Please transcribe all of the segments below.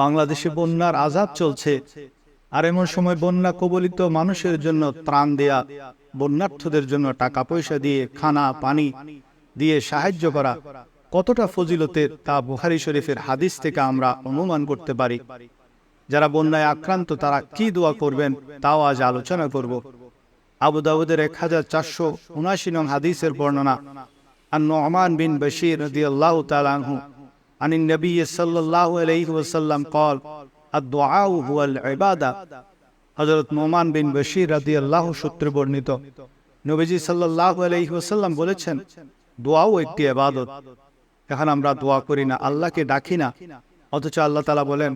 বাংলাদেশে বন্যার আজাব চলছে, আর এমন সময় বন্যা কবলিত মানুষের জন্য ত্রাণ দেয়া, বন্যার্থদের জন্য টাকা পয়সা দিয়ে খানা, পানি দিয়ে সাহায্য করা, কতটা ফজিলতের তা বুহারি শরীফের হাদিস থেকে আমরা অনুমান করতে পারি। যারা বন্যায় আক্রান্ত, তারা কি দোয়া করবেন তাও আজ আলোচনা করব। আবু দাউদের এক হাজার চারশো উনাশি নং হাদিসের বর্ণনা আর নোমান বিন বশির রাদিয়াল্লাহু তাআলা আনহু عن النبي صلى الله عليه وسلم قال الدعاء هو العبادة হযরত নোমান বিন বশির রাদিয়াল্লাহু সূত্রে বর্ণিত নবীজি সাল্লাল্লাহু আলাইহি ওয়াসাল্লাম বলেছেন দোয়াও একটি ইবাদত এখন আমরা দোয়া করি না আল্লাহকে ডাকি না অথচ আল্লাহ তাআলা বলেন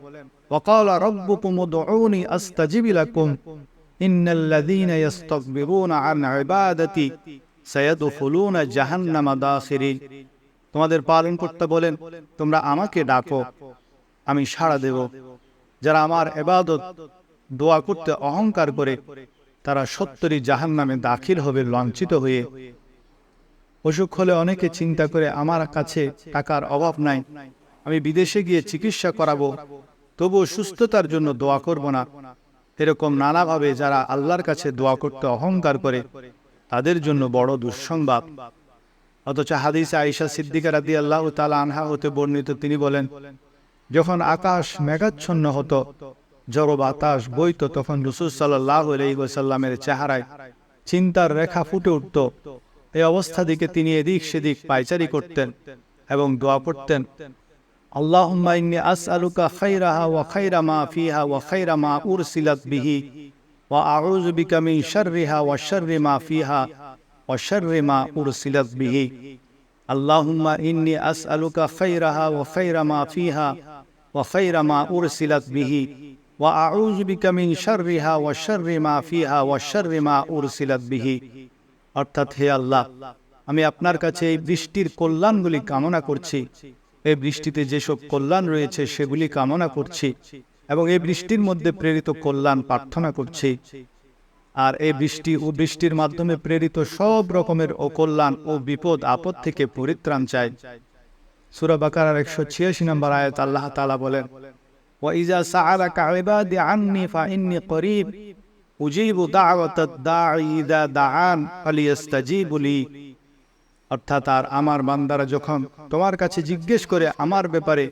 وقال ربكم ادعوني استجب لكم ان الذين يستكبرون عن عبادتي سيدخلون جهنم داخرين তোমাদের পালন করতে বলেন, তোমরা আমাকে ডাকো, আমি সাড়া দেব। যারা আমার এবাদত, দোয়া করতে অহংকার করে, তারা সত্তরই জাহান নামে দাখিল হবে লঞ্চিত হয়ে। অসুখ হলে অনেকে চিন্তা করে, আমার কাছে টাকার অভাব নাই, আমি বিদেশে গিয়ে চিকিৎসা করাবো, তবুও সুস্থতার জন্য দোয়া করব না। এরকম নানাভাবে যারা আল্লাহর কাছে দোয়া করতে অহংকার করে, তাদের জন্য বড় দুঃসংবাদ। অথচ হাদিস আইসা সিদ্দিকা রাদি আল্লাহ তাল আনহা হতে বর্ণিত, তিনি বলেন, যখন আকাশ মেঘাচ্ছন্ন হতো জড় বাতাস বইত, তখন রসুল সাল্লাহ চেহারায় চিন্তার রেখা ফুটে উঠত। এই অবস্থা দিকে তিনি এদিক সেদিক পাইচারি করতেন এবং দোয়া পড়তেন আল্লাহ ইন্নি আসআলুকা খাইরাহা ওয়া খাইরা ফিহা ওয়া খাইরা মা উরসিলাত বিহি ওয়া আউযু বিকা ওয়া ফিহা وشر ما أرسلت به اللهم إني أسألك خيرها وخير ما فيها وخير ما أرسلت به وأعوذ بك من شرها وشر ما فيها وشر ما أرسلت به অর্থাৎ হে আল্লাহ আমি আপনার কাছে এই বৃষ্টির কল্যাণগুলি কামনা করছি এই বৃষ্টিতে যেসব কল্যাণ রয়েছে সেগুলি কামনা করছি এবং এই বৃষ্টির মধ্যে প্রেরিত কল্যাণ প্রার্থনা করছি আর এই বৃষ্টি ও বৃষ্টির মাধ্যমে প্রেরিত সব রকমের অকল্যাণ ও বিপদ আপদ থেকে পরিত্রাণ চাই সুরা বাকার একশো ছিয়াশি নম্বর আয়াত আল্লাহ তালা বলেন وإذا سألك عبادي عني فإني قريب أجيب دعوة الداعي إذا دعان فليستجيبوا لي অর্থাৎ আর আমার বান্দারা যখন তোমার কাছে জিজ্ঞেস করে আমার ব্যাপারে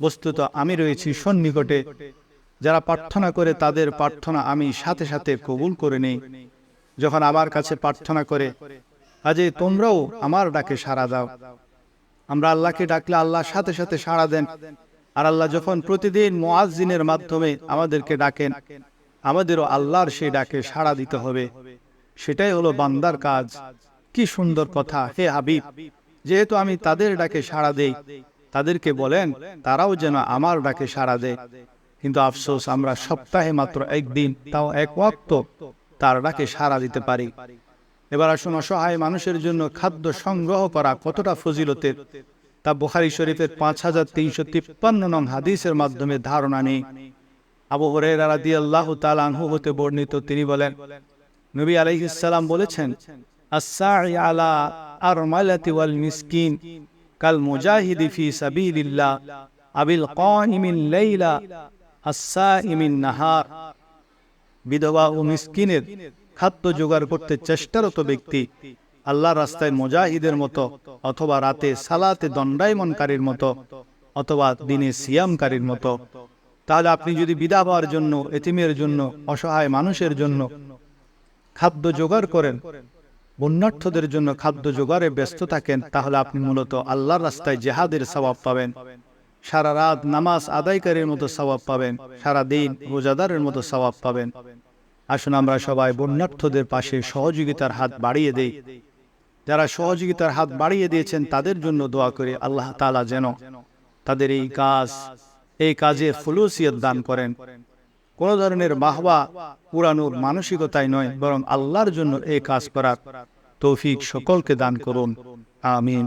বস্তুত আমি রয়েছি সন্নিকটে যারা প্রার্থনা করে তাদের প্রার্থনা আমি সাথে সাথে কবুল করে নেই। যখন আমার কাছে প্রার্থনা করে আজে তোমরাও আমার ডাকে সাড়া দাও। আমরা আল্লাহকে ডাকলে আল্লাহ সাথে সাথে সাড়া দেন। আর আল্লাহ যখন প্রতিদিন মোয়াজিনের মাধ্যমে আমাদেরকে ডাকেন, আমাদেরও আল্লাহর সেই ডাকে সাড়া দিতে হবে। সেটাই হলো বান্দার কাজ। কি সুন্দর কথা, হে হাবিব, যেহেতু আমি তাদের ডাকে সাড়া দেই, তাদেরকে বলেন, তারাও যেন আমার ডাকে সাড়া দেয়। কিন্তু আফসোস, আমরা সপ্তাহে মাত্র একদিন, তাও এক ওয়াক্ত, তার ডাকে সাড়া দিতে পারি। এবার আসুন, অসহায় মানুষের জন্য খাদ্য সংগ্রহ করা কতটা ফজিলতের? তা বুখারি শরীফের পাঁচ হাজার তিনশো তিপ্পান্ন নং হাদিসের মাধ্যমে ধারণা নেই। আবু হরে রাদি আল্লাহ তালানহু হতে বর্ণিত, তিনি বলেন, নবী আলাইহিসাল্লাম বলেছেন আলা কাল আবিল হাসা ইমিন নাহার। বিধবা ও মিসকিনের খাদ্য জোগাড় করতে চেষ্টারত ব্যক্তি আল্লাহ রাস্তায় মোজাহিদের মতো অথবা রাতে সালাতে দণ্ডায়মনকারীর মতো অথবা দিনে সিয়ামকারীর মতো। তাহলে আপনি যদি বিধাবার জন্য, এতিমের জন্য, অসহায় মানুষের জন্য খাদ্য জোগাড় করেন বন্যার্থদের জন্য খাদ্য জোগাড়ে ব্যস্ত থাকেন, তাহলে আপনি মূলত আল্লাহর রাস্তায় জেহাদের স্বভাব পাবেন। সারা রাত নামাজ আদায়কারীর মতো সবাব পাবেন, সারা দিন রোজাদারের মতো সবাব পাবেন। আসুন আমরা সবাই বন্যার্থদের পাশে সহযোগিতার হাত বাড়িয়ে দেই। যারা সহযোগিতার হাত বাড়িয়ে দিয়েছেন, তাদের জন্য দোয়া করে আল্লাহ তালা যেন তাদের এই কাজ, এই কাজে ফুলুসিয়ত দান করেন। কোন ধরনের মাহবা পুরানোর মানসিকতায় নয়, বরং আল্লাহর জন্য এই কাজ করার তৌফিক সকলকে দান করুন। আমিন।